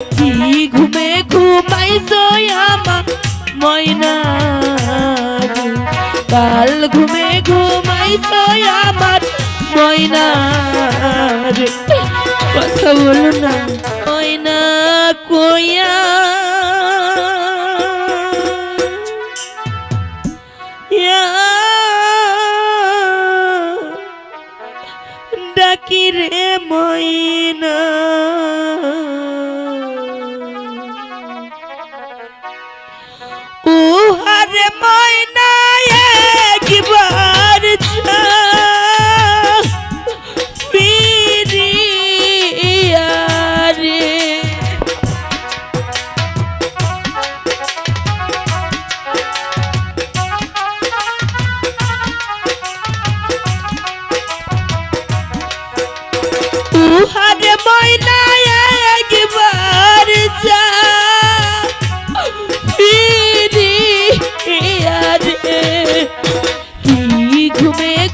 কি ঘুমে ঘুমাইছো আমার ময়না কাল ঘুমে ঘুমাইছো আমার ময়না কথা বলো না। ময়না ইয়া ডাকি রে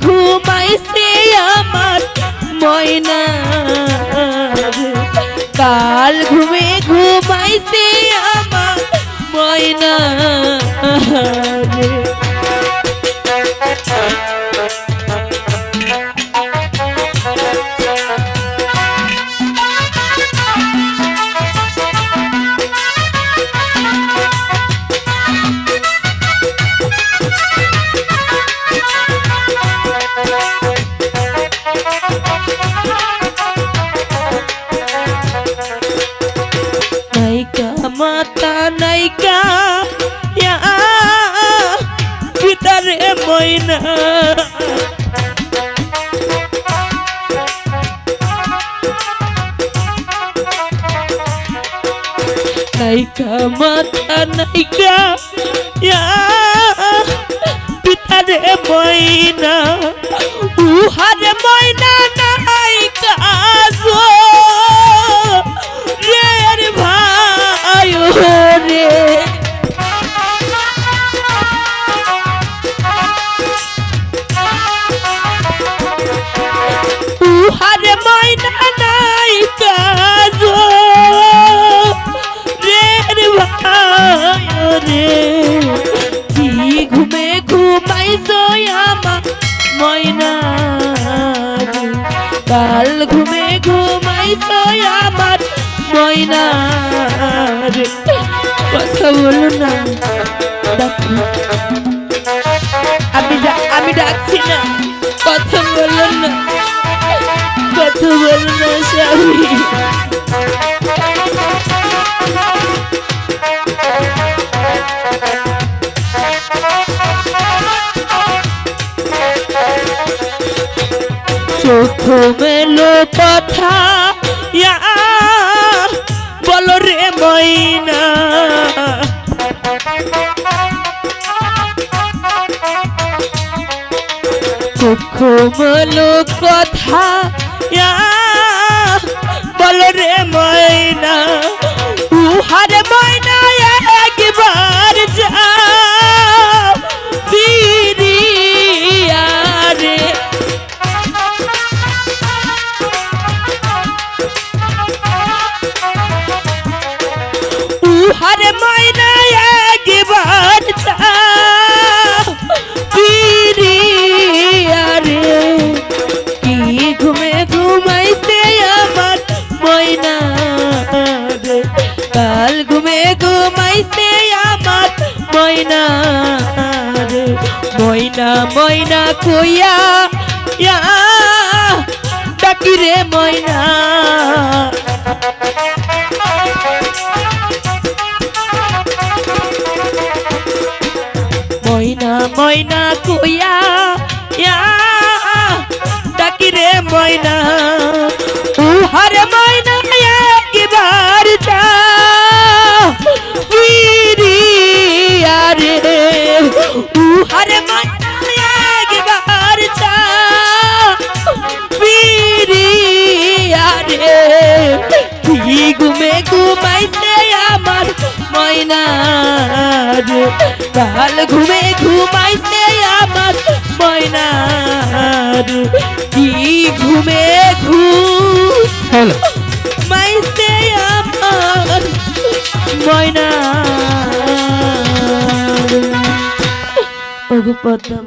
ঘুমাইছে আমার ময়না। কাল ঘুমে ঘুমাইছে আমার ময়না। মাতা নাইকা ভিতরে ময়না। নাইকা মাতা নাইকা ইয়া ঘুমে ঘুমাই আমার ময়না কথা বলো না। আমি আমি ডাকছি না। কথা বলো না। কথা বলো না চোখ মেলো কথা ইয়া বলো রে ময়না। চোখ মেলো কথা ইয়া বলো রে ময়না। উহারে ময়না ঘুমে ঘুমাইছে আমার ময়না ময়না ময়না কইয়া, ইয়া, ডাকি রে ময়না। ময়না ময়না কইয়া, ইয়া, ডাকি রে ময়না। উহারে ময়না একবার কাল ঘুমে ঘুমাইছে আমার ময়নার। কি ঘুমে ঘুম হ্যালো। মাইছে আমার ময়না ওগো পদ্মা